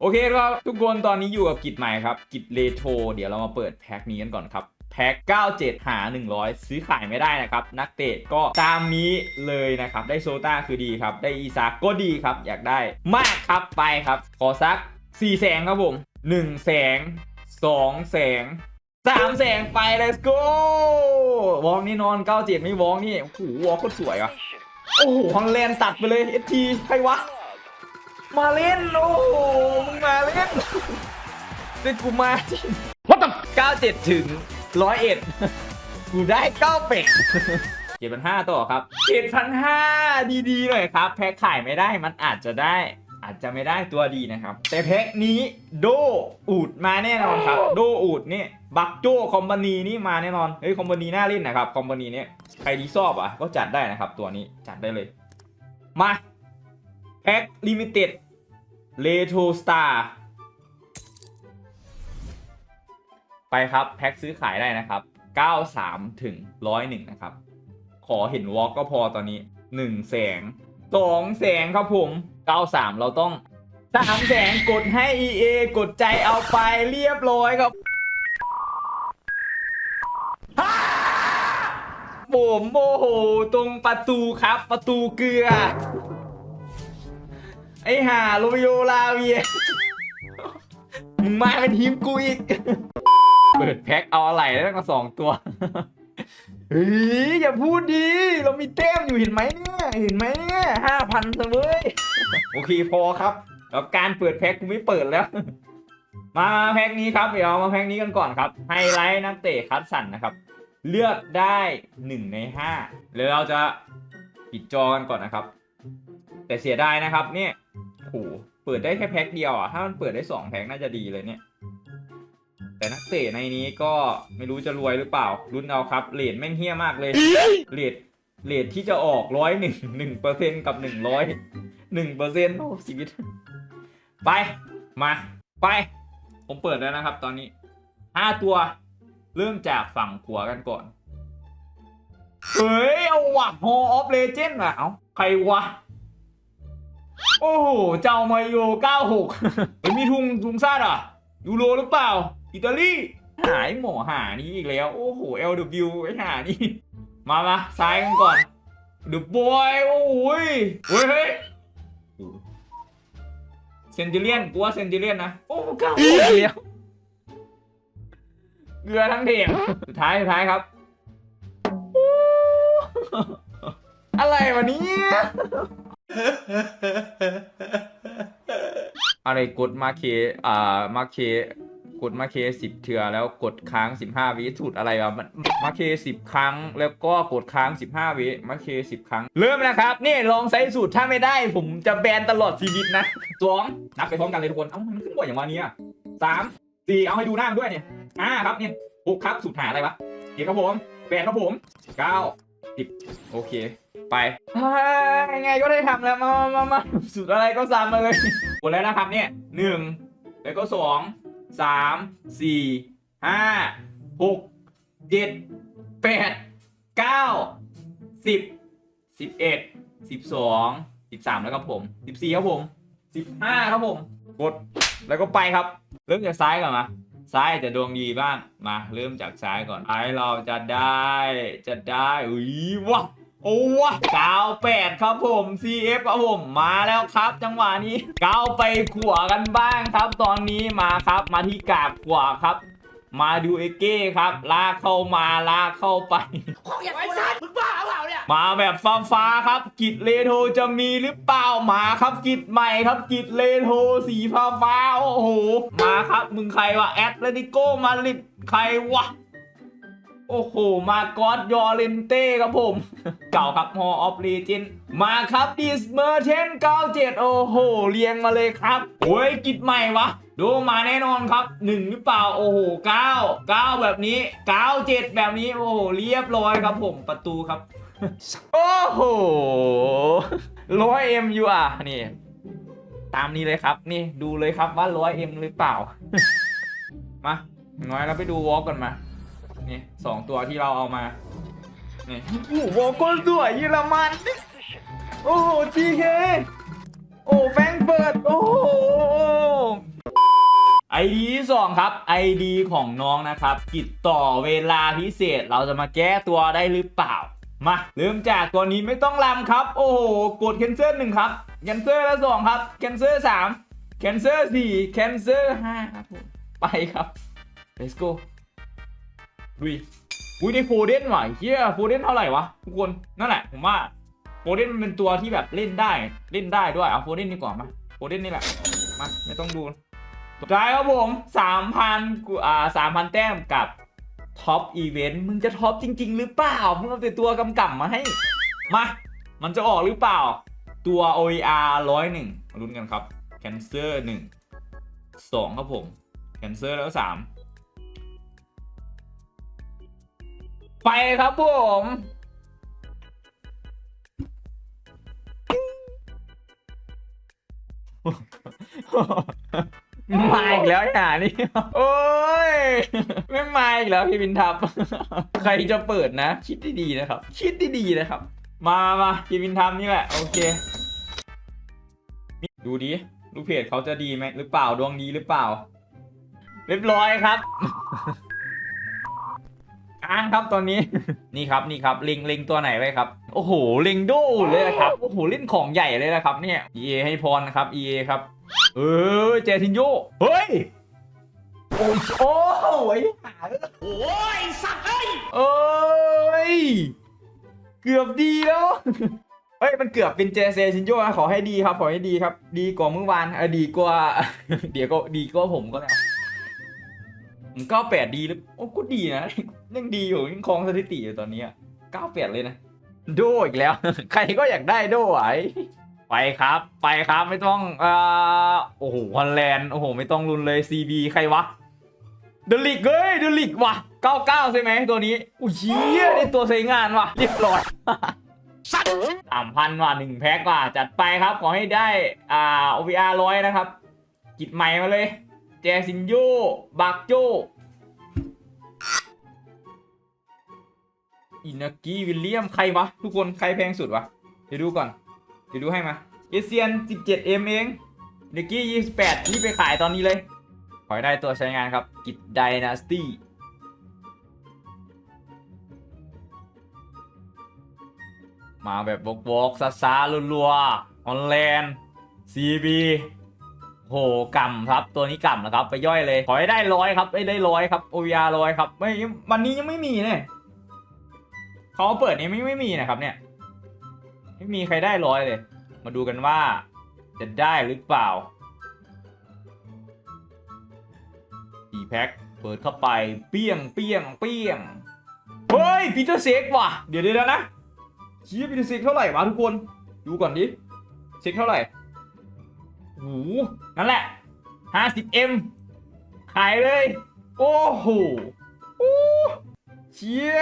โอเคครับ ทุกคนตอนนี้อยู่กับกิจใหม่ครับกิจเลโทรเดี๋ยวเรามาเปิดแพ็คนี้กันก่อนครับ แพ็ค 97 หา 100 ซื้อขายไม่ได้นะครับ นักเตะก็ตามนี้เลยนะครับ ได้โซต้าคือดีครับ ได้อีซากก็ดีครับ อยากได้มากครับไปครับ ขอสัก 4 แสงครับผม 1 แสง 2 แสง 3 แสงไป let's go วองนี่นอน 97 ไม่วองนี่โอ้โหวอลโคตรสวยว่ะโอ้โหฮอลแลนด์ตัดไปเลย ST ใครวะ มาเล่นโอ้โหมึงมาเล่นเป็นกูมาจริงว่าตั้ง97ถึง101กูได้9เป็ด7,500ต่อครับ7,500ดีๆหน่อยครับ แพ็คขายไม่ได้มันอาจจะได้ อาจจะไม่ได้ตัวดีนะครับ แต่แพ็คนี้โดอูดมาแน่นอนครับ โดอูดนี่บักโจคอมพานีนี่มาแน่นอนเฮ้ยคอมพานีน่าเล่นนะครับคอมพานีนี้ใครที่ชอบอะก็จัดได้นะครับ ตัวนี้จัดได้เลย มาแพ็คลิมิเต็ด เลโทสตาร์ไปครับ แพ็คซื้อขายได้นะครับ 93 ถึง 101 นะครับ ขอเห็นวอล์กก็พอตอนนี้ 1 แสง 2 แสงครับผม 93 เราต้อง 3 แสงกดให้ EA กดใจเอาไปเรียบร้อยครับผมโมโหตรงประตูครับ ประตูเกลือ ไอห่าโรมิโอลาเวียมึงมาเป็นทีมกูอีก เปิดแพ็คเอาอะไรได้ตั้งสองตัว เฮ้ยอย่าพูดดี เรามีแต้มอยู่เห็นไหมเนี่ย เห็นไหมเนี่ยห้าพันเลย โอเคพอครับแล้วการเปิดแพ็คกูไม่เปิดแล้ว มาแพ็คนี้ครับเดี๋ยวมาแพ็คนี้กันก่อนครับ ไฮไลท์นักเตะคัดสันนะครับ เลือกได้หนึ่งในห้าแล้วเราจะปิดจอกันก่อนนะครับ แต่เสียดายนะครับเนี่ย โหเปิดได้แค่แพ็คเดียวอะ ถ้ามันเปิดได้สองแพ็คน่าจะดีเลยเนี่ย แต่นักเตะในนี้ก็ไม่รู้จะรวยหรือเปล่า รุ่นเอาครับเลทแม่งเฮี้ยมากเลยเลทเลทที่จะออกร้อยหนึ่งหนึ่งเปอร์เซ็นกับหนึ่งร้อยหนึ่งเปอร์เซ็นต์โอ้ชีวิต ไป มา ไป ผมเปิดแล้วนะครับ ตอนนี้ห้าตัว เริ่มจากฝั่งขวากันก่อน เฮ้ย เอาวะ Hall of Legend ว่ะ เอาใครวะ โอ้โห เจ้ามาโย96เฮ้ยมีทุงทุงซาดอะ ยูโรหรือเปล่า อิตาลี หายหมอหานี้อีกแล้ว โอ้โห LW ไอ้หานี่ มามาซ้ายกันก่อนดูบอยโอ้ยเฮ้ยเฮ้ยเซนติเลียนกูว่าเซนติเลียนนะ โอ้เก้าอีกแล้วเกลือทั้งเทงสุดท้ายสุดท้ายครับ อะไรวะเนี้ อะไรกดมาเคอ่ามาเคกดมาเคสิบเถื่อแล้วกดค้างสิบห้าวิสูตรอะไรวะมันมาเคสิบครั้ง แล้วก็กดค้างสิบห้าวิมาเคสิบครั้ง เริ่มนะครับ นี่ลองใช้สูตรถ้าไม่ได้ ผมจะแบนตลอดชีวิตนะสองนับไปพร้อมกันเลยทุกคน เอ้ามันขึ้นบ่อยอย่างวันนี้อะสามสี่เอาให้ดูหน้ามันด้วยเนี่ยห้าครับเนี่ยหกครับสูตรหาอะไรวะเจ็ดครับผมแปดครับผมเก้าสิบโอเค ไปเฮ้ยยังไงก็ได้ทำแล้วมามามามาสูตรอะไรก็ซ้ำมาเลยหมดแล้วนะครับเนี่ยหนึ่งแล้วก็สองสามสี่ห้าหกเจ็ดแปดเก้าสิบสิบเอ็ดสิบสองสิบสามแล้วครับผมสิบสี่ครับผมสิบห้าครับผม กดแล้วก็ไปครับ เริ่มจากซ้ายก่อนมาซ้ายจะดวงดีบ้างมา เริ่มจากซ้ายก่อนไอเราจะได้จะได้อุ้ยวะ โอ้วะเก้าแปดครับผม CF ครับผมมาแล้วครับ จังหวะนี้เก้าไปขวากันบ้างครับ ตอนนี้มาครับ มาที่กาบขวาครับ มาดูเอเก้ครับ ลากเข้ามาลากเข้าไปไอ้สัตว์มึงบ้าเปล่าเนี่ยมาแบบฟ้าฟ้าๆครับ กิจเลโทจะมีหรือเปล่ามาครับ กิจใหม่ครับ กิจเลโทสีฟ้าฟ้าๆโอ้โห มาครับมึงใครวะแอตเลติโกมาดริดใครวะ โอ้โห มากอสยอร์เลนเต้ครับผม เก่าครับฮอออฟลเจนมาครับดิสเมอร์เทน97โอ้โห เรียงมาเลยครับโอ้ยกิจใหม่วะ ดูมาแน่นอนครับหนึ่งหรือเปล่า โอ้โหเก้าเก้าแบบนี้เก้าเจ็ดแบบนี้ โอ้โห เรียบร้อยครับผมประตูครับ โอ้โหร้อยเอ็มยูอะนี่ ตามนี้เลยครับ นี่ดูเลยครับว่าร้อยเอ็มหรือเปล่า มางน้อยเราไปดูวอล์กก่อนมา นี่สองตัวที่เราเอามานี่โอ้โหวอลกก็สวยเยอรมันโอ้โหจีเคโอ้แฟงเฟิร์ตโอ้โห ID ที่สองครับ ID ของน้องนะครับกิจต่อเวลาพิเศษเราจะมาแก้ตัวได้หรือเปล่ามาเริ่มจากตัวนี้ไม่ต้องรำครับ โอ้โหกด cancel หนึ่งครับ cancel แล้วสองครับ cancel สาม cancel สี่ cancel ห้าครับผมไปครับ let's go ดุยอุ้ยได้โฟเดนว่ะเฮียโฟเดนเท่าไหร่วะทุกคนนั่นแหละผมว่าโฟเดนมันเป็นตัวที่แบบเล่นได้เล่นได้ด้วยเอาโฟเดนดีกว่ามาโฟเดนนี่แหละมาไม่ต้องดูสุดท้ายครับผมสามพันอ่าสามพันแต้มกับท็อปอีเวนต์มึงจะท็อปจริง ๆ หรือเปล่ามึงเอาแต่ตัวกำกับมาให้มามันจะออกหรือเปล่า ตัว OER ร้อยหนึ่งมาลุ้นกันครับ Cancer หนึ่งสองครับผม Cancer แล้วสาม ไปครับผมมาอีกแล้วห่านี่ โอ้ย ไม่มาอีกแล้วพี่บินทับ ใครจะเปิดนะ คิดดีๆนะครับ คิดดีๆนะครับ มามาพี่บินทับนี่แหละ โอเค ดูดิ ลูกเพจเขาจะดีไหมหรือเปล่า ดวงดีหรือเปล่า เรียบร้อยครับ ค้างครับตอนนี้ นี่ครับนี่ครับเล็งเล็งตัวไหนไว้ครับโอ้โหเล็งโดเลยนะครับโอ้โหเล่นของใหญ่เลยนะครับ เนี่ย EA ให้พรนะครับ EA ครับ เออเจทินโยเฮ้ยโอ้ยโอ้ยหาโอ้ยสัตว์เอ้ยเอ้ยเกือบดีแล้วเฮ้ยมันเกือบเป็นเจเซชินโยนะขอให้ดีครับขอให้ดีครับ ดีกว่าเมื่อวานเออดีกว่า เดี๋ยวก็ดีกว่าผมก็แล้ว เก้าแปดดีหรือโอ้ก็ดีนะยังดีอยู่ยังครองสถิติอยู่ตอนนี้เก้าแปดเลยนะโดอีกแล้ว ใครก็อยากได้โดไหวไปครับ ไปครับไม่ต้องอ่าโอ้โหฮอลแลนด์โอ้โหไม่ต้องรุนเลย CB ใครวะเดลิกเอ้ยเดลิกว่ะ99ใช่ไหมตัวนี้อุ้ยเชี่ยได้ตัวใช้งานว่ะเรียบร้อยสัตว์สามพันว่ะหนึ่งแพ็กว่ะจัดไปครับขอให้ได้อ่า OVR ร้อยนะครับกิดใหม่มาเลย แจซินโยบักโจอินากิวิลเลียม ใครวะ ทุกคนใครแพงสุดวะ เดี๋ยวดูก่อน เดี๋ยวดูให้มา เอเซียน 17M เองอินากิ28นี่ไปขายตอนนี้เลย ขอได้ตัวใช้งานครับ กิจไดนาสตี้มาแบบวอกวอกซาซาๆรัวๆออนแลนด์ซีบี โหกำครับ ตัวนี้กำนะครับ ไปย่อยเลย ขอให้ได้ร้อยครับไม่ได้ร้อยครับโอยาร้อยครับ ไม่วันนี้ยังไม่มีเนี่ยเขาเปิดนี้ไม่ไม่มีนะครับ เนี่ย ไม่มีใครได้ร้อยเลย มาดูกันว่า จะได้หรือเปล่าสี่แพ็คเปิดเข้าไปเปี้ยงเปี้ยงเปี้ยงเฮ้ยปีเตอร์เซกว่ะเดี๋ยวเดี๋ยวนะชี่ยปีเตอร์เซกเท่าไหร่วะทุกคน ดูก่อนดิเซ็กเท่าไหร่ หนั่นแหละ 50M ขายเลย โอ้โหโอ้เชี่ย